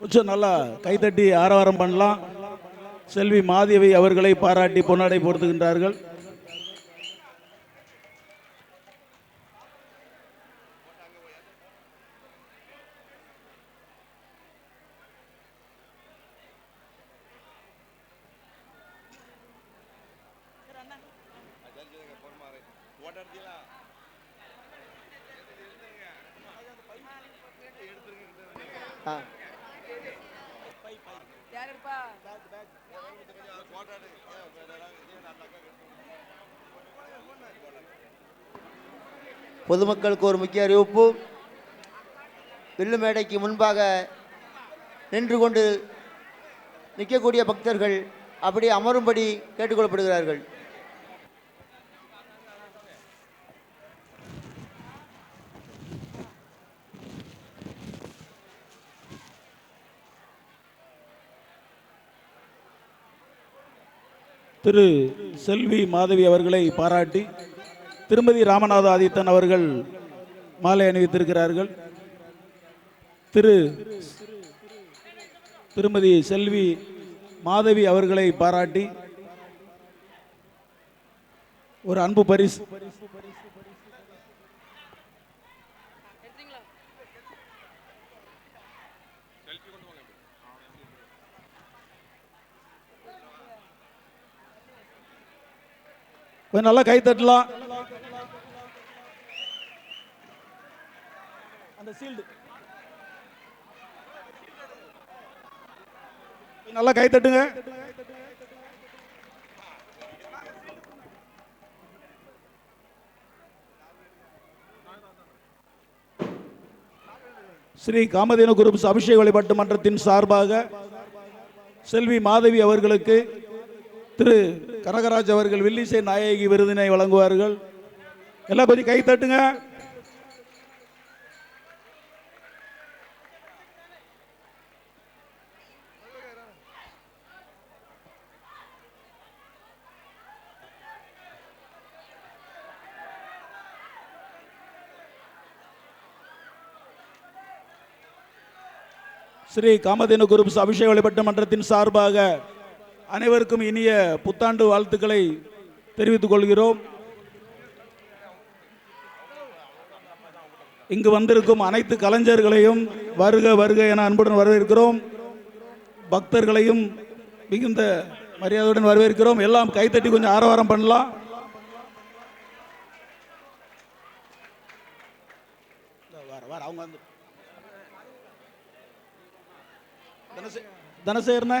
கொஞ்சம் நல்லா கைத்தட்டி ஆரவாரம் பண்ணலாம். செல்வி மாதேவி அவர்களை பாராட்டி பொன்னாடை பொருத்துகின்றார்கள். ஆ. பொதுமக்களுக்கு ஒரு முக்கிய அறிவிப்பு. வில்லு மேடைக்கு முன்பாக நின்று கொண்டு நிற்கக்கூடிய பக்தர்கள் அப்படியே அமரும்படி கேட்டுக்கொள்ளப்படுகிறார்கள். திரு செல்வி மாதவி அவர்களை பாராட்டி திருமதி ராமநாத ஆதித்தன் அவர்கள் மாலை அணிவித்திருக்கிறார்கள். திரு திருமதி செல்வி மாதவி அவர்களை பாராட்டி ஒரு அன்பு பரிசு. கொஞ்சம் நல்லா கை தட்டலாம். அந்த சீல்டு நல்லா கை தட்டுங்க. ஸ்ரீ காமதேனு குரூப்ஸ் அபிஷேக வழிபாட்டு மன்றத்தின் சார்பாக செல்வி மாதவி அவர்களுக்கு திரு கனகராஜ் அவர்கள் வில்லிசை நாயகி விருதினை வழங்குவார்கள். எல்லாம் கொஞ்சம் கை தட்டுங்க. ஸ்ரீ காமதேனு குரூப்ஸ் அபிஷேக வழிபட்ட மன்றத்தின் சார்பாக அனைவருக்கும் இனிய புத்தாண்டு வாழ்த்துக்களை தெரிவித்துக் கொள்கிறோம். இங்கு வந்திருக்கும் அனைத்து கலைஞர்களையும் வருக வருக என அன்புடன் வரவேற்கிறோம். பக்தர்களையும் மிகுந்த மரியாதையுடன் வரவேற்கிறோம். எல்லாம் கைத்தட்டி கொஞ்சம் ஆரவாரம் பண்ணலாம். அவங்க வந்து தனசே தனசேகரனே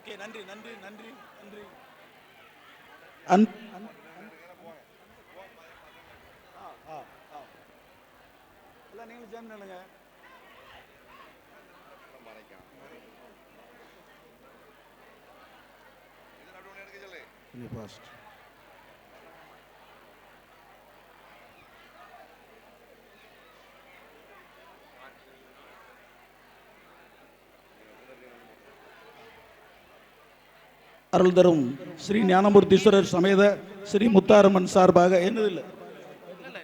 ஓகே நன்றி நன்றி நன்றி நன்றி. அன் எல்லாம் நீங்களும் சேர்ந்து நில்லுங்க. கொஞ்சம் அருள் தரும் ஸ்ரீ ஞானமூர்த்தீஸ்வரர் சமேத ஸ்ரீ முத்தாரம்மன் சார்பாக என்னது இல்லை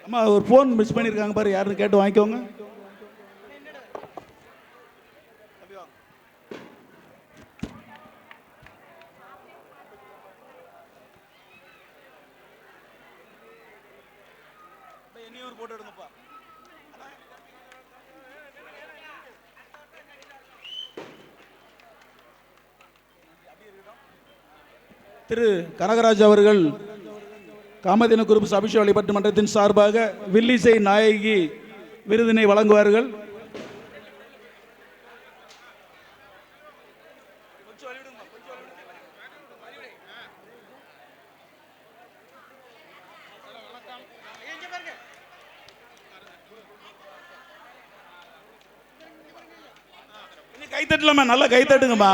அம்மா ஒரு ஃபோன் மிஸ் பண்ணியிருக்காங்க பாரு யாருன்னு கேட்டு வாங்கிக்கோங்க. போட்டு எடுங்கப்பா. திரு கனகராஜ் அவர்கள் காமதின குரூப் சபிஷ வழிபாட்டு சார்பாக வில்லிசை நாயகி விருதினை வழங்குவார்கள். கைத்தட்டலாமா? நல்லா கைத்தட்டுங்கம்மா.